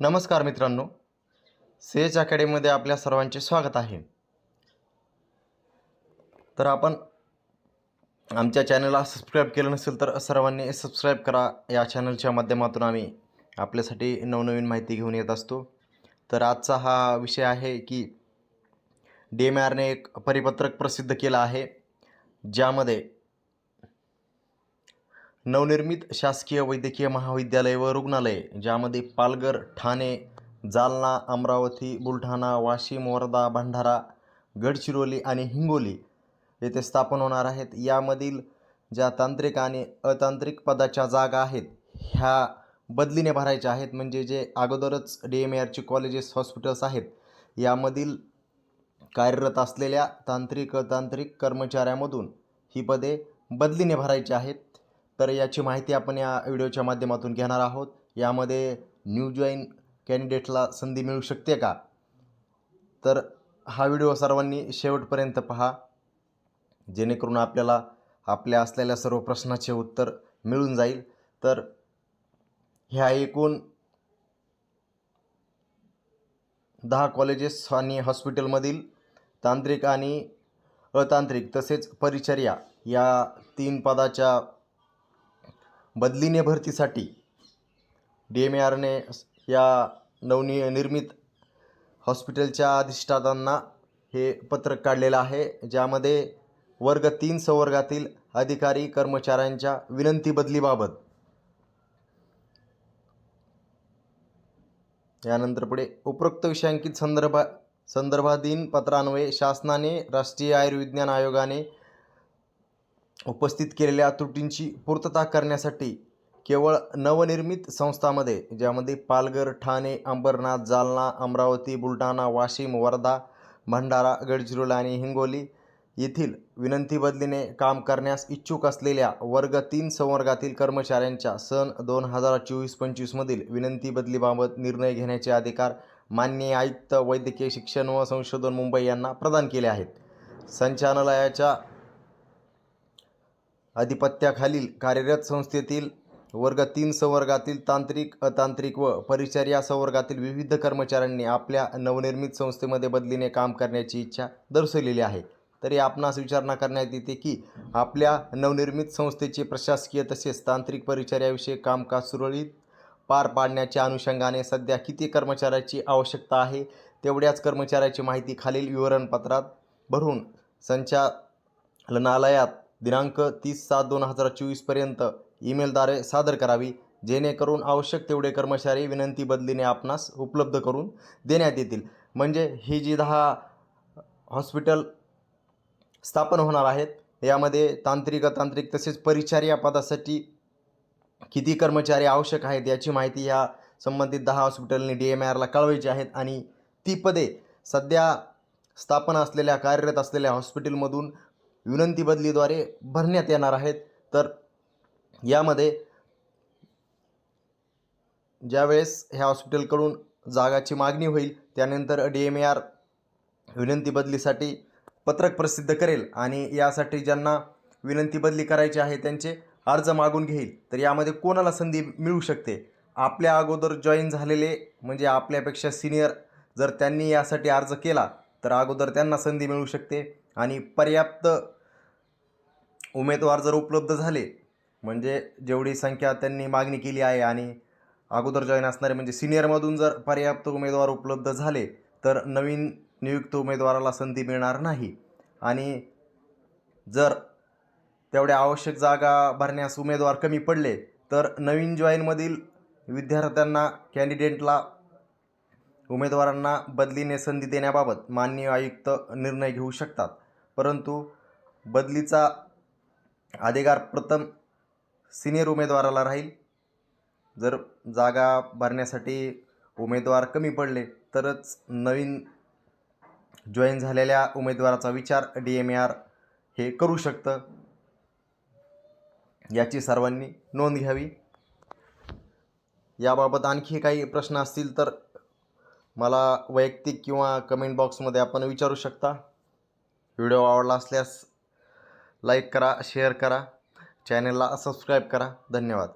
नमस्कार मित्रांनो सेज अकॅडमीमध्ये आपल्या सर्वांचे स्वागत आहे. तर आपण आमच्या चॅनलला सबस्क्राईब केलं नसेल तर सर्वांनी सबस्क्राईब करा. या चॅनलच्या माध्यमातून आम्ही आपल्यासाठी नवनवीन माहिती घेऊन येत असतो. तर आजचा हा विषय आहे की डी एम आरने एक परिपत्रक प्रसिद्ध केलं आहे ज्यामध्ये नवनिर्मित शासकीय वैद्यकीय महाविद्यालय व रुग्णालय ज्यामध्ये पालघर ठाणे जालना अमरावती बुलढाणा वाशिम वर्धा भंडारा गडचिरोली आणि हिंगोली येथे स्थापन होणार आहेत. यामधील ज्या तांत्रिक आणि अतांत्रिक पदाच्या जागा आहेत ह्या बदलीने भरायच्या आहेत. म्हणजे जे अगोदरच डी एम आरची कॉलेजेस हॉस्पिटल्स आहेत यामधील कार्यरत असलेल्या तांत्रिक अतांत्रिक कर्मचाऱ्यामधून ही पदे बदलीने भरायची आहेत. तर याची माहिती आपण या व्हिडिओच्या माध्यमातून घेणार आहोत. यामध्ये न्यू जॉईन कॅन्डिडेटला संधी मिळू शकते का? तर हा व्हिडिओ सर्वांनी शेवटपर्यंत पहा. जेणेकरून आपल्याला आपल्या असलेल्या सर्व प्रश्नाचे उत्तर मिळून जाईल. तर ह्या एकूण दहा कॉलेजेस आणि हॉस्पिटलमधील तांत्रिक आणि अतांत्रिक तसेच परिचर्या या तीन पदाच्या बदलीने भरतीसाठी डी एम आरने या नवनि निर्मित हॉस्पिटलच्या अधिष्ठातांना हे पत्रक काढलेलं आहे ज्यामध्ये वर्ग तीन संवर्गातील अधिकारी कर्मचाऱ्यांच्या विनंती बदलीबाबत. यानंतर पुढे उपरोक्त विषयांकित संदर्भा संदर्भाधीन पत्रान्वये शासनाने राष्ट्रीय आयुर्विज्ञान आयोगाने उपस्थित केलेल्या त्रुटींची पूर्तता करण्यासाठी केवळ नवनिर्मित संस्थांमध्ये ज्यामध्ये पालघर ठाणे अंबरनाथ जालना अमरावती बुलढाणा वाशिम वर्धा भंडारा गडचिरोली आणि हिंगोली येथील विनंती बदलीने काम करण्यास इच्छुक असलेल्या वर्ग तीन संवर्गातील कर्मचाऱ्यांच्या सन दोन हजार चोवीस पंचवीसमधील विनंती बदलीबाबत निर्णय घेण्याचे अधिकार माननीय आयुक्त वैद्यकीय शिक्षण व संशोधन मुंबई यांना प्रदान केले आहेत. संचालनालयाच्या अधिपत्याखालील कार्यरत संस्थेतील वर्ग तीन संवर्गातील तांत्रिक अतांत्रिक व परिचर्या संवर्गातील विविध कर्मचाऱ्यांनी आपल्या नवनिर्मित संस्थेमध्ये बदलीने काम करण्याची इच्छा दर्शवलेली आहे. तरी आपणास विचारणा करण्यात येते की आपल्या नवनिर्मित संस्थेचे प्रशासकीय तसेच तांत्रिक परिचर्याविषयी कामकाज सुरळीत पार पाडण्याच्या अनुषंगाने सध्या किती कर्मचाऱ्याची आवश्यकता आहे तेवढ्याच कर्मचाऱ्याची माहिती खालील विवरणपत्रात भरून संचालनालयात दिनांक तीस सात दोन हजार चोवीसपर्यंत ईमेलद्वारे सादर करावी जेणेकरून आवश्यक तेवढे कर्मचारी विनंती बदलीने आपणास उपलब्ध करून देण्यात येतील. म्हणजे ही जी दहा हॉस्पिटल स्थापन होणार आहेत यामध्ये तांत्रिक तांत्रिक तसेच परिचार या पदासाठी किती कर्मचारी आवश्यक आहेत याची माहिती ह्या संबंधित दहा हॉस्पिटलने डी एम आरला कळवायची आहेत आणि ती पदे सध्या स्थापन असलेल्या कार्यरत असलेल्या हॉस्पिटलमधून विनंती बदलीद्वारे भरण्यात येणार आहेत. तर यामध्ये ज्यावेळेस ह्या हॉस्पिटलकडून जागाची मागणी होईल त्यानंतर डी एम ए आर विनंती बदलीसाठी पत्रक प्रसिद्ध करेल आणि यासाठी ज्यांना विनंती बदली करायची आहे त्यांचे अर्ज मागून घेईल. तर यामध्ये कोणाला संधी मिळू शकते? आपल्या अगोदर जॉईन झालेले म्हणजे आपल्यापेक्षा सिनियर जर त्यांनी यासाठी अर्ज केला तर अगोदर त्यांना संधी मिळू शकते. आणि पर्याप्त उमेदवार जर उपलब्ध झाले म्हणजे जेवढी संख्या त्यांनी मागणी केली आहे आणि अगोदर जॉईन असणारे म्हणजे सिनियरमधून जर पर्याप्त उमेदवार उपलब्ध झाले तर नवीन नियुक्त उमेदवाराला संधी मिळणार नाही. आणि जर तेवढ्या आवश्यक जागा भरण्यास उमेदवार कमी पडले तर नवीन जॉईनमधील विद्यार्थ्यांना कॅन्डिडेटला उमेदवारांना बदलीने संधी देण्याबाबत माननीय आयुक्त निर्णय घेऊ शकतात. परंतु बदलीचा अधिकार प्रथम सिनियर उमेदवाराला राहील. जर जागा भरण्यासाठी उमेदवार कमी पडले तरच नवीन जॉईन झालेल्या उमेदवाराचा विचार डी एम ए आर हे करू शकतं. याची सर्वांनी नोंद घ्यावी. याबाबत आणखी काही प्रश्न असतील तर मला वैयक्तिक किंवा कमेंट बॉक्समध्ये आपण विचारू शकता. व्हिडिओ आवडला असल्यास लाईक करा शेअर करा. चॅनलला सबस्क्राईब करा. धन्यवाद.